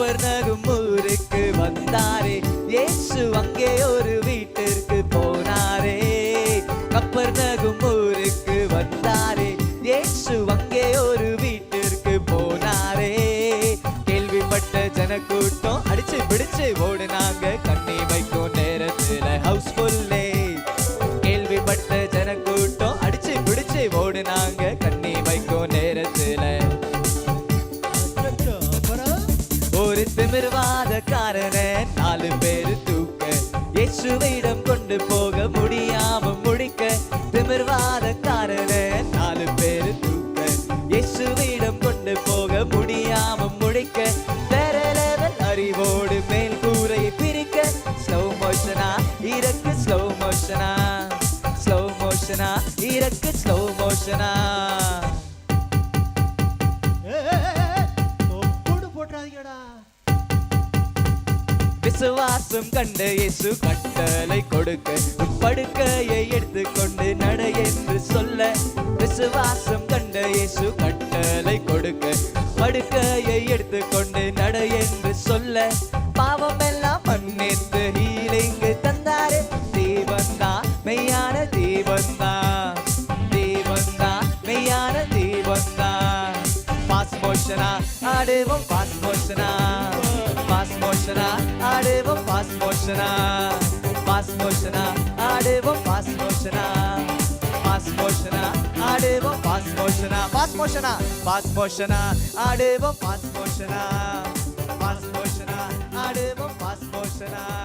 கப்பர் நகும் ஊருக்கு வந்தாரே. இயேசு அங்கே ஒரு வீட்டிற்கு போனாரே. கப்பர் நகும் ஊருக்கு வந்தாரே. இயேசு ஒரு திமிர்வாதக்காரனை நாலு பேரு தூக்க. இயேசுவிடம் கொண்டு போக முடியாம முடிக்க. திமிர்வாதக்காரனை நாலு பேரு தூக்க. இயேசுவிடம் கொண்டு போக முடியாம முடிக்க. வேற லெவல் அறிவோடு மேல் கூரை பிரிக்க. ஸ்லோ மோஷனா இறக்கு ஸ்லோ மோஷனா ஸ்லோ மோஷனா இறக்கு ஸ்லோ மோஷனா விசுவாசம் கண்ட இயேசு கட்டளை கொடுக்க படுக்கையை எடுத்துக்கொண்டு நட என்று சொல்ல விசுவாசம் கண்ட இயேசு கட்டளை கொடுக்க படுக்கையை எடுத்துக்கொண்டு நட என்று சொல்ல பாவம் எல்லாம் மன்னித்து ஹீலிங்கு தந்தாரே தீவந்தா மெய்யான தீவந்தா தீவந்தா மெய்யான தீவந்தா பாஸ் மோஷனா ஆடுவோம் பாஸ் மோஷனா பாஸ் மோஷனா ஆடு Pass motiona pass motiona adevo fast motiona fast motiona adevo fast motiona fast motiona fast motiona adevo fast motiona fast motiona adevo fast motiona